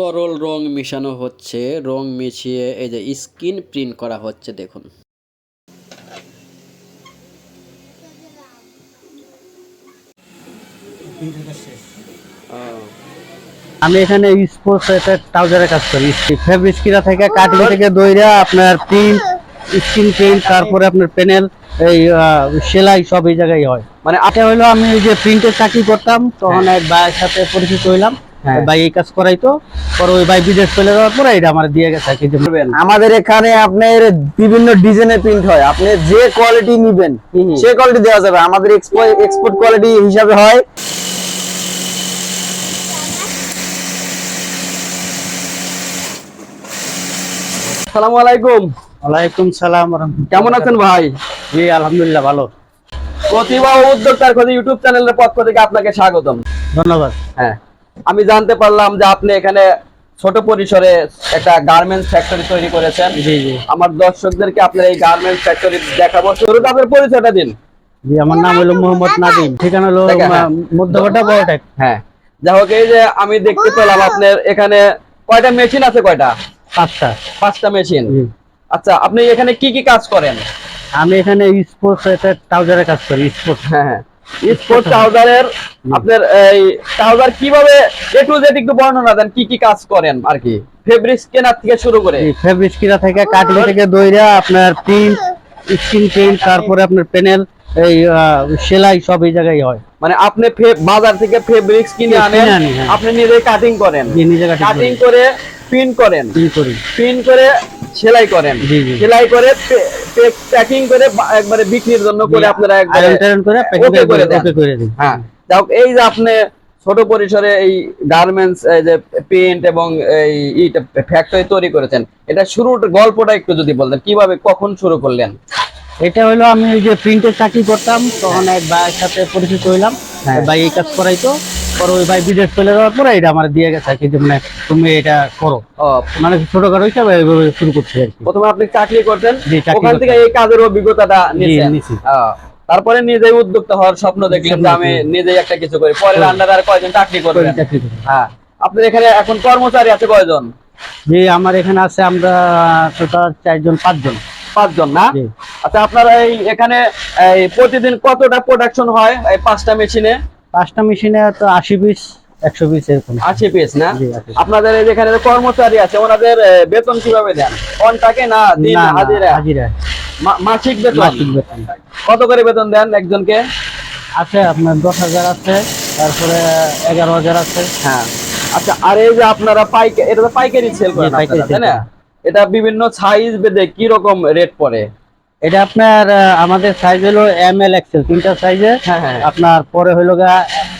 তরল রং মেশানো হচ্ছে। রং মিশিয়ে এই যে স্ক্রিন প্রিন্ট করা হচ্ছে দেখুন। আমি এখানে স্পোর্টস একটা ট্রাউজারের কাজ করি। ফেব্রিক কিরা থেকে কাটিং থেকে দইরা আপনার প্রিন্ট স্ক্রিন প্রিন্ট তারপরে আপনার প্যানেল এই সেলাই সব এই জায়গায় হয়। মানে এটা হলো আমি ওই যে প্রিন্টের চাকরি করতাম তখন এক ভাইয়ের সাথে পরিচিত হইলাম। হ্যাঁ। ভাই এই কাজ করাইতো পরে ওই ভাই বিদেশ চলে যাওয়ার পরে এটা আমার দিয়ে গেছে কি আমাদের এখানে আপনার বিভিন্ন প্রিন্ট হয়। আপনি যে কোয়ালিটি নিবেন। সে কোয়ালিটি দেওয়া যাবে। আমাদের এক্সপোর্ট কোয়ালিটি হিসাবে হয়। আলাইকুম। ওয়ালাইকুম সালাম কেমন আছেন ভাই? জি আলহামদুলিল্লাহ ভালো। প্রতিভা উদ্যোক্তার খোঁজে ইউটিউব চ্যানেলের পক্ষ থেকে আপনাকে স্বাগতম। ধন্যবাদ। হ্যাঁ। আমি জানতে পারলাম যে আপনি এখানে ছোট পরিসরে একটা গার্মেন্টস ফ্যাক্টরি তৈরি করেছেন। জি জি। আমার দর্শকদেরকে আপনার এই গার্মেন্টস ফ্যাক্টরি দেখাবো। শুরুতে আপনার পরিচয়টা দিন। জি আমার নাম হলো মোহাম্মদ নাদিম। ঠিকানা হলো হ্যাঁ। মধ্যঘাটা বড়টেক। হ্যাঁ। যাই হোক এই যে আমি দেখতে পেলাম আপনার এখানে কয়টা মেশিন আছে কয়টা? পাঁচটা। পাঁচটা মেশিন জি। আচ্ছা আপনি এখানে কি কি কাজ করেন? আমি এখানে স্পোর্টস একটা ট্রাউজারের কাজ করি স্পোর্টস হ্যাঁ হ্যাঁ। স্পোর্টস ট্রাউজারের আপনার এই ট্রাউজার কীভাবে এ টু জেড একটু বর্ণনা দেন কি কি কাজ করেন আর কি? ফেব্রিক্স কেনার থেকে শুরু করে। ফেব্রিক কিরা থেকে কাটিং থেকে দইরা আপনার প্রিন্ট স্ক্রিন প্রিন্ট তারপরে আপনার প্যানেল এই সেলাই সব এই জায়গায় হয়। মানে আপনি বাজার থেকে ফেব্রিক্স কিনে কিনে আনেন হ্যাঁ। আপনি নিজে কাটিং করেন। নিজে কাটিং করে। প্রিন্ট করেন। করি। প্রিন্ট করে সেলাই করেন। সেলাই করে প্যাকিং করে একবারে বিক্রির জন্য করে আপনারা একবারে আয়রন করে প্যাকিং করে করে দেন। ওকে করে দিই হ্যাঁ। এই যে আপনি ছোট পরিসরে এই গার্মেন্টস এই যে প্রিন্ট এবং এই ফ্যাক্টরি তৈরি করেছেন এটা শুরুর গল্পটা একটু যদি বলতেন কীভাবে কখন শুরু করলেন? এটা হলো আমি ওই যে প্রিন্টের চাকরি করতাম তখন এক ভাইয়ের সাথে পরিচিত হইলাম হ্যাঁ। ভাই এই কাজ করাইতো। পরে ওই ভাই বিদেশ চলে যাওয়ার পরে এটা আমার দিয়ে গেছে আর কি মানে তুমি এটা করো। মানে ছোটখাটো হিসাবে এইভাবে শুরু করছি আর কি। প্রথমে আপনি চাকরি করতেন ওখান থেকে এই কাজের অভিজ্ঞতাটা নিয়েছেন? তারপরে নিজেই উদ্যোক্তা হওয়ার স্বপ্ন দেখলেন যে আমি নিজেই একটা কিছু করি। পরের আন্ডারে আর কয়জন চাকরি করবেন। হ্যাঁ। আপনার এখানে এখন কর্মচারী আছে কয়জন? যে আমার এখানে আছে আমরা টোটাল চারজন পাঁচজন। পাঁচজন না? আচ্ছা আপনারা এই এখানে এই প্রতিদিন কতটা প্রোডাকশন হয় এই পাঁচটা মেশিনে পাঁচটা মেশিনে তো আশি পিস একশো পিস এরকম। আশি পিস না? আপনাদের যেখানে কর্মচারী আছে ওনাদের বেতন কীভাবে দেন? কন্টাকে না দিন হাজিরা? হাজিরা। মাসিক বেতন? মাসিক বেতন। কত করে বেতন দেন একজনকে? আছে আপনার দশ হাজার আছে তারপরে এগারো হাজার আছে। হ্যাঁ। আচ্ছা আর এই যে আপনারা পাইকারি এটা তো পাইকারি সেল করেন পাইকারি তাই না? এটা বিভিন্ন সাইজ বেদে কি রকম রেট পড়ে? এটা আপনার আমাদের সাইজ হলো এম এল এক্সেল তিনটা সাইজে হ্যাঁ হ্যাঁ। আপনার পরে হলো গা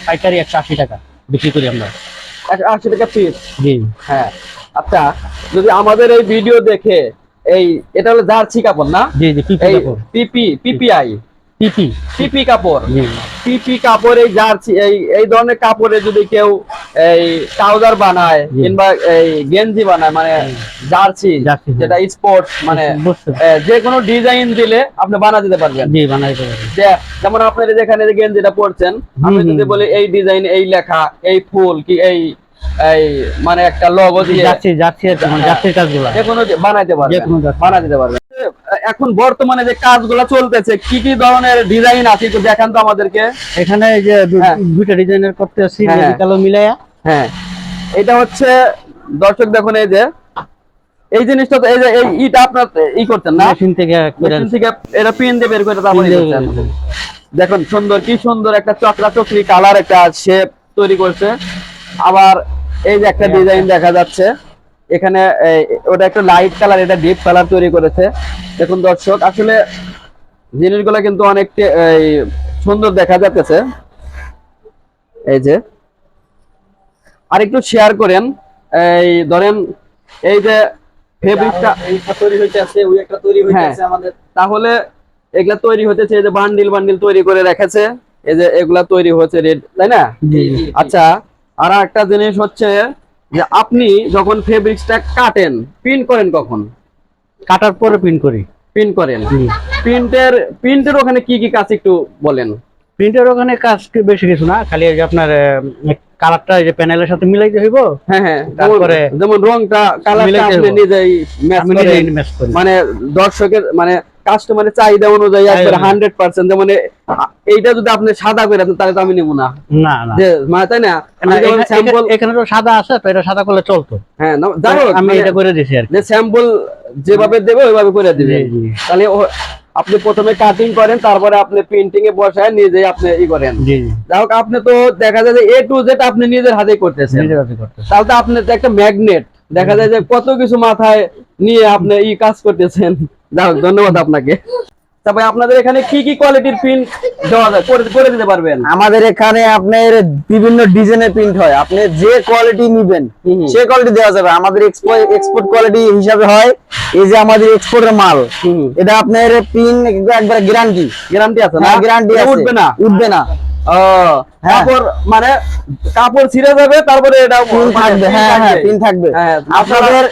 পাইকারি একশো আশি টাকা বিক্রি করি আমরা। আশি টাকা পিস জি। হ্যাঁ। আচ্ছা যদি আমাদের এই ভিডিও দেখে এই এটা হলো জার্সি কাপড় না? জি জি পিপি পিপি পিপিআই। পিপি পিপি কাপড়। জি পিপি কাপড় এই জার্সি এই এই ধরনের কাপড়ে যদি কেউ এই ট্রাউজার বানায় কিংবা এই গেঞ্জি বানায় মানে জার্সি যেটা স্পোর্ট মানে যে কোনো ডিজাইন দিলে আপনি বানা দিতে পারবেন। জি যে যেমন আপনার যেখানে যে গেঞ্জিটা পরছেন আপনি যদি বলি এই ডিজাইন এই লেখা এই ফুল কি এই এই মানে একটা লোগো দিয়ে যাচ্ছি যাচ্ছি আর কি, মানে কাজগুলো। যে কোনো বানাইতে পারবেন যে বানাই দিতে পারবেন। এখন বর্তমানে যে কাজগুলো চলতেছে কি কি ধরনের ডিজাইন আছে একটু দেখান তো আমাদেরকে? এখানে এই যে হ্যাঁ। দুইটা ডিজাইনের করতে আসছি হ্যাঁ, হ্যাঁ। মিলাইয়া হ্যাঁ। এটা হচ্ছে দর্শক দেখুন এই যে এই জিনিসটা তো এই যে এই ইটা আপনার ই করছেন না? মেশিন থেকে মেশিন থেকে এটা পিন দিয়ে বের করে তারপরে। দেখুন সুন্দর কি সুন্দর একটা চকরা চকরি কালার একটা শেপ তৈরি করছে। আবার এই যে একটা ডিজাইন দেখা যাচ্ছে। এখানে ওটা একটা লাইট কালার এটা ডিপ কালার তৈরি করেছে। দেখুন দর্শক আসলে জিনিসগুলো কিন্তু অনেক এই, সুন্দর দেখা যাচ্ছে এই যে আর একটু শেয়ার করেন। এই ধরেন এই যে ফেব্রিকটা তৈরি হইতেছে ওই একটা তৈরি হইতাছে আমাদের। তাহলে এগুলা তৈরি হতেছে এই যে বান্ডিল বান্ডিল তৈরি করে রেখেছে। এই যে এগুলা তৈরি হচ্ছে রেড তাই না। আচ্ছা আর একটা জিনিস হচ্ছে যে আপনি যখন ফেব্রিক্সটা কাটেন প্রিন্ট করেন কখন? কাটার পরে প্রিন্ট করি। প্রিন্ট করেন। প্রিন্টের প্রিন্টের ওখানে কি কি কাজ একটু বলেন। প্রিন্টের ওখানে কাজ কি বেশি কিছু না খালি আপনার কালারটা এই যে প্যানেলের সাথে মিলাইতে হইব? হ্যাঁ হ্যাঁ। যেমন- তারপরে যেমন রংটা কালারটা আপনি নিজেই ম্যাচ নিজে মানে দর্শকের মানে কাস্টমারের চাহিদা অনুযায়ী একবারে হান্ড্রেড পার্সেন্ট আ- এইটা যদি আপনি সাদা করে দেন তাহলে তো আমি নেব না। মানে তাই না? এখানে- স্যাম্পল এখানে তো সাদা আছে তো এটা সাদা করলে চলতো। হ্যাঁ যাই হোক, আমি মানে এটা করে দিছি আর যে স্যাম্পল যেভাবে দেবে ওইভাবে করে দিবে। তাহলে আপনি প্রথমে কাটিং করেন তারপরে আপনি প্রিন্টিং এ বসায় নিজেই আপনি ই করেন। যাই হোক আপনি তো দেখা যায় যে এ টু জেড আপনি নিজের হাতে করতেছেন। নিজের হাতে করতে তাহলে তো আপনি তো একটা ম্যাগনেট দেখা যায় যে কত কিছু মাথায় নিয়ে আপনি ই কাজ করতেছেন। যাই ধন্যবাদ আপনাকে। তারপরে আপনাদের এখানে কি কি কোয়ালিটির প্রিন্ট দেওয়া যায়? করে দিতে পারবেন। আমাদের এখানে আপনার বিভিন্ন ডিজাইনের প্রিন্ট হয়। আপনি যে কোয়ালিটি নিবেন। সে কোয়ালিটি দেওয়া যাবে। আমাদের এক্সপোর্ট কোয়ালিটি হিসাবে হয় এই যে আমাদের এক্সপোর্টের মাল। এটা আপনার প্রিন্ট একবার গ্যারান্টি গ্যারান্টি আছে না? গ্যারান্টি আছে। উঠবে না। উঠবে না। কাপড় মানে কাপড় ছিঁড়ে যাবে তারপরে এটা থাকবে হ্যাঁ হ্যাঁ পিন থাকবে। হ্যাঁ, আপনাদের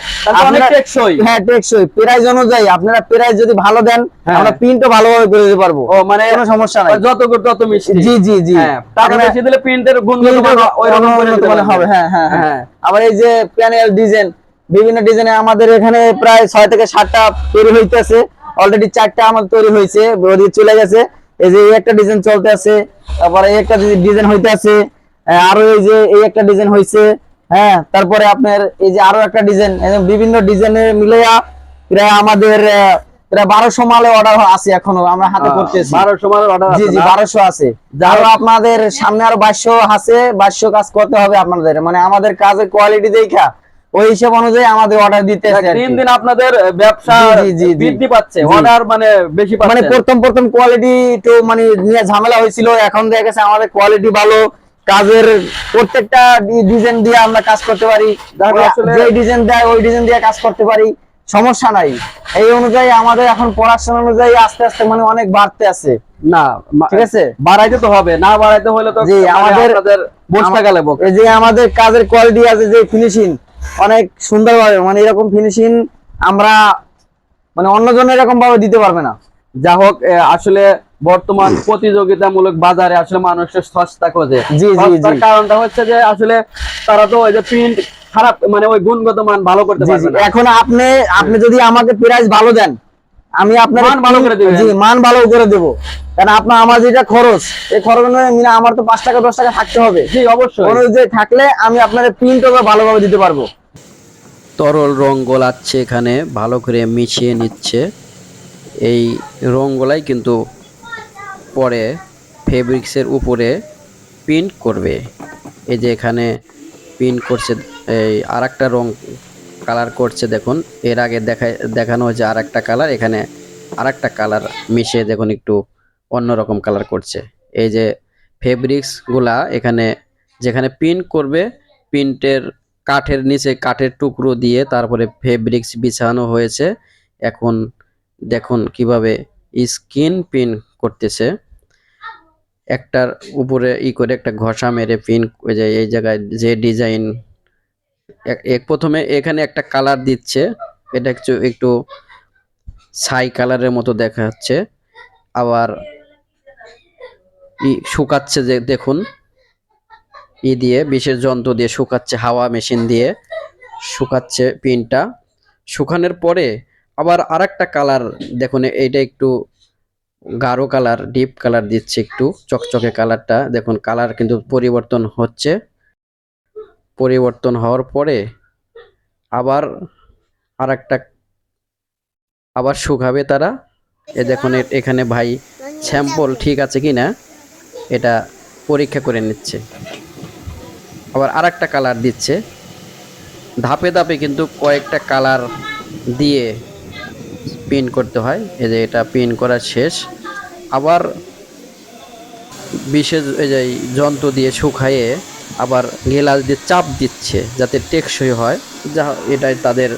অনেক টেকসই। হ্যাঁ টেকসই। প্রাইস অনুযায়ী আপনারা প্রাইস যদি ভালো দেন হ্যাঁ। আমরা প্রিন্টও ভালোভাবে করে দিতে পারব। ও মানে কোনো সমস্যা নাই। যত তত মিষ্টি। জি জি জি। হ্যাঁ টাকা বেশি দিলে প্রিন্টের গুণগত মান ওই রকম করে দিতে উন্নত মানের পারবেন। হবে হ্যাঁ হ্যাঁ হ্যাঁ। হ্যাঁ। আবার এই যে প্যানেল ডিজাইন বিভিন্ন ডিজাইনে আমাদের এখানে প্রায় ছয় থেকে সাতটা তৈরি হইতেছে। অলরেডি চারটা আমাদের তৈরি হয়েছে চলে গেছে। এই যে এই একটা ডিজাইন চলতে আছে তারপরে এই একটা ডিজাইন হইতে আছে আরও এই যে এই একটা ডিজাইন হয়েছে হ্যাঁ তারপরে আপনার এই যে আরও একটা ডিজাইন বিভিন্ন ডিজাইনের মিলেয়া প্রায় আমাদের বারোশো মালে অর্ডার আছে এখনও আমরা হাতে করতেছি। বারোশো মালের অর্ডার জি জি বারোশো আছে। আপনাদের সামনে আরও বাইশশো আছে বাইশশো কাজ করতে হবে আপনাদের। মানে আমাদের কাজের কোয়ালিটি দেখা ওই হিসাব অনুযায়ী আমাদের অর্ডার দিতে দিন দিন আপনাদের ব্যবসা। বৃদ্ধি পাচ্ছে অর্ডার মানে বেশি মানে প্রথম প্রথম কোয়ালিটি একটু মানে নিয়ে ঝামেলা হয়েছিল এখন দেখা গেছে আমাদের কোয়ালিটি ভালো কাজের প্রত্যেকটা ডিজাইন দিয়ে আমরা কাজ করতে পারি। যে ডিজাইন দেয় ওই ডিজাইন দিয়ে কাজ করতে পারি সমস্যা নাই। এই অনুযায়ী আমাদের এখন পড়াশোনা অনুযায়ী আস্তে আস্তে মানে অনেক বাড়তে আছে। না ঠিক আছে? বাড়াইতে তো হবে না বাড়াইতে হলে তো মানে আমাদের- বসতে গেলে এই যে আমাদের কাজের কোয়ালিটি আছে যে ফিনিশিং অনেক সুন্দরভাবে মানে এরকম ফিনিশিং আমরা মানে অন্যজন এরকম ভাবে দিতে পারবে না। যা হোক আসলে বর্তমান প্রতিযোগিতামূলক বাজারে আসলে মানুষের সস্তা খোঁজে। কারণটা হচ্ছে যে আসলে তারা তো ওই যে প্রিন্ট খারাপ মানে ওই গুণগত মান ভালো করতে জি, পারবে এখন আপনি আপনি যদি আমাকে প্রাইস ভালো দেন আমি আপনার মান ভালো করে দিবেন। জি মান ভালো করে দেব। কারণ আপনার আমার যেটা খরচ এই খরচ মিনা আমার তো পাঁচ টাকা দশ টাকা থাকতে হবে। জি অবশ্যই। অনুযায়ী থাকলে আমি আপনার প্রিন্টও ভালোভাবে দিতে পারব। তরল রং গোলাচ্ছে এখানে, ভালো করে মিশিয়ে নিচ্ছে। এই রঙগুলাই কিন্তু পরে ফেব্রিক্সের উপরে প্রিন্ট করবে। এই যে এখানে প্রিন্ট করছে, এই আর একটা রং কালার করছে, দেখুন। এর আগে দেখা দেখানো হয়েছে আর একটা কালার, এখানে আর একটা কালার মিশিয়ে দেখুন, একটু অন্যরকম কালার করছে। এই যে ফেব্রিক্সগুলা এখানে, যেখানে প্রিন্ট করবে, প্রিন্টের কাঠের নিচে কাঠের টুকরো দিয়ে তারপরে ফেব্রিক্স বিছানো হয়েছে। এখন দেখুন কীভাবে স্কিন পিন করতেছে। একটার উপরে ই করে একটা ঘষা মেরে পিন যে এই জায়গায় যে ডিজাইন। এক প্রথমে এখানে একটা কালার দিচ্ছে। এটা একটু একটু ছাই কালারের মতো দেখা যাচ্ছে আবার শুকাচ্ছে যে দেখুন। ই দিয়ে বিশেষ যন্ত্র দিয়ে শুকাচ্ছে হাওয়া মেশিন দিয়ে, শুকাচ্ছে পিনটা। শুকানোর পরে আবার আরেকটা কালার, দেখুন এইটা একটু গাঢ় কালার, ডিপ কালার দিচ্ছে একটু, চকচকে কালারটা। দেখুন কালার কিন্তু পরিবর্তন হচ্ছে। পরিবর্তন হওয়ার পরে আবার আরেকটা, আবার শুকাবে তারা। এ দেখুন এখানে ভাই স্যাম্পল ঠিক আছে কি না এটা পরীক্ষা করে নিচ্ছে। আবার আরেকটা কালার দিচ্ছে। ধাপে ধাপে কিন্তু কয়েকটা কালার দিয়ে পিন করতে হয়। এই যে এটা পিন করা শেষ। আবার বিশেষ এই যে যন্ত্র দিয়ে শুকাইয়ে আবার গেলাস দিয়ে চাপ দিচ্ছে যাতে টেকসই হয়। যা এটাই তাদের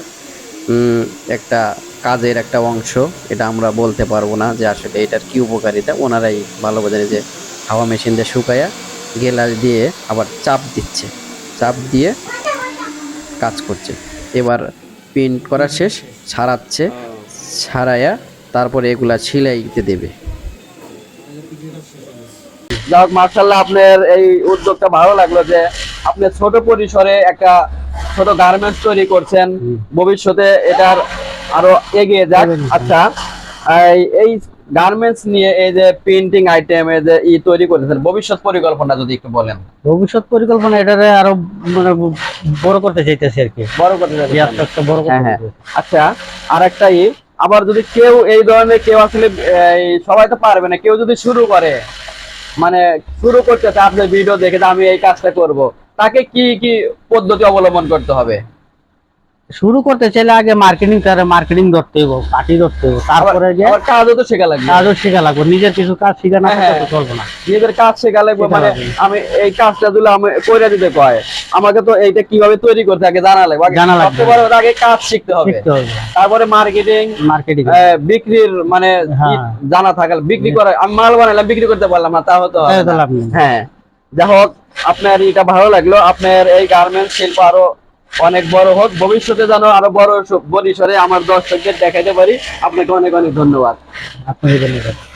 একটা কাজের একটা অংশ। এটা আমরা বলতে পারব না যে আসলে এটার কি উপকারিতা। ওনারাই ভালো বোঝেন যে হাওয়া মেশিন দিয়ে শুকাইয়া গেলাস দিয়ে আবার চাপ দিচ্ছে। চাপ দিয়ে কাজ করছে। এবার প্রিন্ট করা শেষ ছাড়াচ্ছে ছাড়াইয়া তারপরে এগুলা সিলাইতে দেবে। যাই হোক মার্শাল্লাহ আপনার এই উদ্যোগটা ভালো লাগল যে আপনি ছোট পরিসরে একটা ছোট গার্মেন্টস তৈরি করছেন। ভবিষ্যতে এটার আরও এগিয়ে যাক। আচ্ছা এই গার্মেন্টস নিয়ে এই যে প্রিন্টিং আইটেম এই যে ই তৈরি করেছেন ভবিষ্যৎ পরিকল্পনা যদি একটু বলেন ভবিষ্যৎ পরিকল্পনা এটারে আরও মানে বড় করতে চাইতেছি আর কি বড় করতে। বড় করতে হ্যাঁ, হ্যাঁ। আচ্ছা আর একটা ই আবার যদি কেউ এই ধরনের কেউ আসলে সবাই তো পারবে না কেউ যদি শুরু করে মানে শুরু করতে চায় আপনার ভিডিও দেখে আমি এই কাজটা করব তাকে কি কি পদ্ধতি অবলম্বন করতে হবে শুরু করতে চাইলে আগে মার্কেটিং তারা মার্কেটিং ধরতে হইব পার্টি ধরতে হইব। তারপরে আবার কাজও তো শেখা লাগবে। কাজও শেখা লাগবে। নিজের কিছু কাজ শেখা না হ্যাঁ, থাকলে তো চলবে না। নিজেদের কাজ শেখা লাগবে মানে আমি এই কাজটা দিলে আমি করে দিতে কয় আমাকে তো এইটা কীভাবে তৈরি করতে আগে জানা লাগবে। আগে জানা লাগবে। সবচেয়ে আগে কাজ শিখতে হবে। শিখতে হবে। তারপরে মার্কেটিং মার্কেটিং বিক্রির মানে হ্যাঁ। জানা থাকলে বিক্রি করে আমি মাল বানাইলাম বিক্রি করতে পারলাম না তা হতো হ্যাঁ। যাই হোক আপনার এটা ভালো লাগল। আপনার এই গার্মেন্টস শিল্প আরও অনেক বড় হোক, ভবিষ্যতে যেন আরও বড় বরিশরে আমার দর্শকদের দেখাতে পারি। আপনাকে অনেক অনেক ধন্যবাদ। আপনাকে ধন্যবাদ।